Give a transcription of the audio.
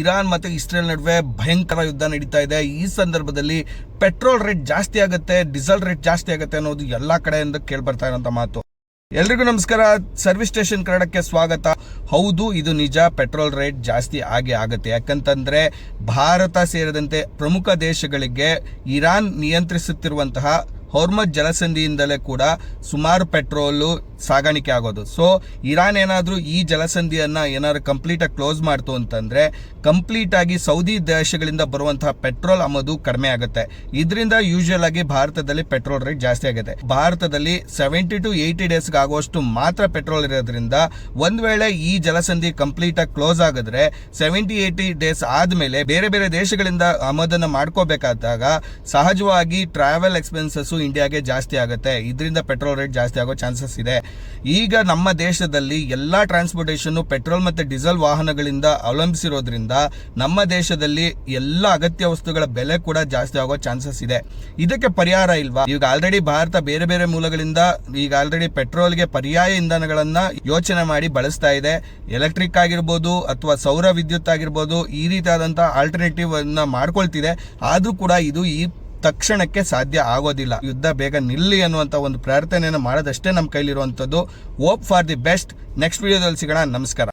Iran ಮತ್ತು Israel ನಡುವೆ ಭಯಂಕರ ಯುದ್ಧ ನಡೀತಾ ಇದೆ. ಈ ಸಂದರ್ಭದಲ್ಲಿ ಪೆಟ್ರೋಲ್ ರೇಟ್ ಜಾಸ್ತಿ ಆಗುತ್ತೆ, ಡೀಸೆಲ್ ರೇಟ್ ಜಾಸ್ತಿ ಆಗುತ್ತೆ ಅನ್ನೋದು ಎಲ್ಲಾ ಕಡೆಯಿಂದ ಕೇಳ್ಬರ್ತಾ ಇರೋಂಥ ಮಾತು. ಎಲ್ರಿಗೂ ನಮಸ್ಕಾರ. ಸರ್ವಿಸ್ ಸ್ಟೇಷನ್ ಕನ್ನಡಕ್ಕೆ ಸ್ವಾಗತ. ಹೌದು, ಇದು ನಿಜ. ಪೆಟ್ರೋಲ್ ರೇಟ್ ಜಾಸ್ತಿ ಆಗೇ ಆಗುತ್ತೆ. ಯಾಕಂತಂದ್ರೆ ಭಾರತ ಸೇರಿದಂತೆ ಪ್ರಮುಖ ದೇಶಗಳಿಗೆ ಇರಾನ್ ನಿಯಂತ್ರಿಸುತ್ತಿರುವಂತಹ ಹೊರ್ಮಜ್ ಜಲಸಂಧಿಯಿಂದಲೇ ಕೂಡ ಸುಮಾರು ಪೆಟ್ರೋಲು ಸಾಗಾಣಿಕೆ ಆಗೋದು. ಸೊ ಇರಾನ್ ಏನಾದರೂ ಈ ಜಲಸಂಧಿಯನ್ನು ಏನಾದ್ರು ಕಂಪ್ಲೀಟಾಗಿ ಕ್ಲೋಸ್ ಮಾಡ್ತು ಅಂತಂದರೆ ಕಂಪ್ಲೀಟಾಗಿ ಸೌದಿ ದೇಶಗಳಿಂದ ಬರುವಂತಹ ಪೆಟ್ರೋಲ್ ಆಮದು ಕಡಿಮೆ ಆಗುತ್ತೆ. ಇದರಿಂದ ಯೂಶುವಲ್ ಆಗಿ ಭಾರತದಲ್ಲಿ ಪೆಟ್ರೋಲ್ ರೇಟ್ ಜಾಸ್ತಿ ಆಗುತ್ತೆ ಭಾರತದಲ್ಲಿ ಸೆವೆಂಟಿ ಟು ಏಯ್ಟಿ ಡೇಸ್ಗೆ ಆಗುವಷ್ಟು ಮಾತ್ರ ಪೆಟ್ರೋಲ್ ಇರೋದ್ರಿಂದ ಒಂದು ವೇಳೆ ಈ ಜಲಸಂಧಿ ಕಂಪ್ಲೀಟಾಗಿ ಕ್ಲೋಸ್ ಆಗಿದ್ರೆ ಸೆವೆಂಟಿ ಏಯ್ಟಿ ಡೇಸ್ ಆದಮೇಲೆ ಬೇರೆ ಬೇರೆ ದೇಶಗಳಿಂದ ಆಮದನ್ನು ಮಾಡ್ಕೋಬೇಕಾದಾಗ ಸಹಜವಾಗಿ ಟ್ರಾವೆಲ್ ಇಂಡಿಯಾಗೆ ಜಾಸ್ತಿ ಆಗುತ್ತೆ. ಇದರಿಂದ ಪೆಟ್ರೋಲ್ ರೇಟ್ ಜಾಸ್ತಿ ಆಗೋ ಚಾನ್ಸಸ್ ಇದೆ. ಈಗ ನಮ್ಮ ದೇಶದಲ್ಲಿ ಎಲ್ಲ ಟ್ರಾನ್ಸ್ಪೋರ್ಟೇಷನ್ನು ಪೆಟ್ರೋಲ್ ಮತ್ತು ಡೀಸೆಲ್ ವಾಹನಗಳಿಂದ ಅವಲಂಬಿಸಿರೋದ್ರಿಂದ ನಮ್ಮ ದೇಶದಲ್ಲಿ ಎಲ್ಲ ಅಗತ್ಯ ವಸ್ತುಗಳ ಬೆಲೆ ಕೂಡ ಜಾಸ್ತಿ ಆಗೋ ಚಾನ್ಸಸ್ ಇದೆ. ಇದಕ್ಕೆ ಪರಿಹಾರ ಇಲ್ವಾ? ಈಗ ಆಲ್ರೆಡಿ ಭಾರತ ಬೇರೆ ಬೇರೆ ಮೂಲಗಳಿಂದ ಈಗ ಆಲ್ರೆಡಿ ಪೆಟ್ರೋಲ್ಗೆ ಪರ್ಯಾಯ ಇಂಧನಗಳನ್ನ ಯೋಚನೆ ಮಾಡಿ ಬಳಸ್ತಾ ಇದೆ. ಎಲೆಕ್ಟ್ರಿಕ್ ಆಗಿರ್ಬೋದು ಅಥವಾ ಸೌರ ವಿದ್ಯುತ್ ಆಗಿರ್ಬೋದು ಈ ರೀತಿಯಾದಂತಹ ಆಲ್ಟರ್ನೇಟಿವ್ ಅನ್ನ ಮಾಡ್ಕೊಳ್ತಿದೆ. ಆದ್ರೂ ಕೂಡ ಇದು ಈ ತಕ್ಷಣಕ್ಕೆ ಸಾಧ್ಯ ಆಗೋದಿಲ್ಲ. ಯುದ್ಧ ಬೇಗ ನಿಲ್ಲಿ ಅನ್ನುವಂತ ಒಂದು ಪ್ರಾರ್ಥನೆಯನ್ನು ಮಾಡೋದಷ್ಟೇ ನಮ್ಮ ಕೈಲಿರುವಂಥದ್ದು. Hope for the best next ವಿಡಿಯೋದಲ್ಲಿ ಸಿಗೋಣ. ನಮಸ್ಕಾರ.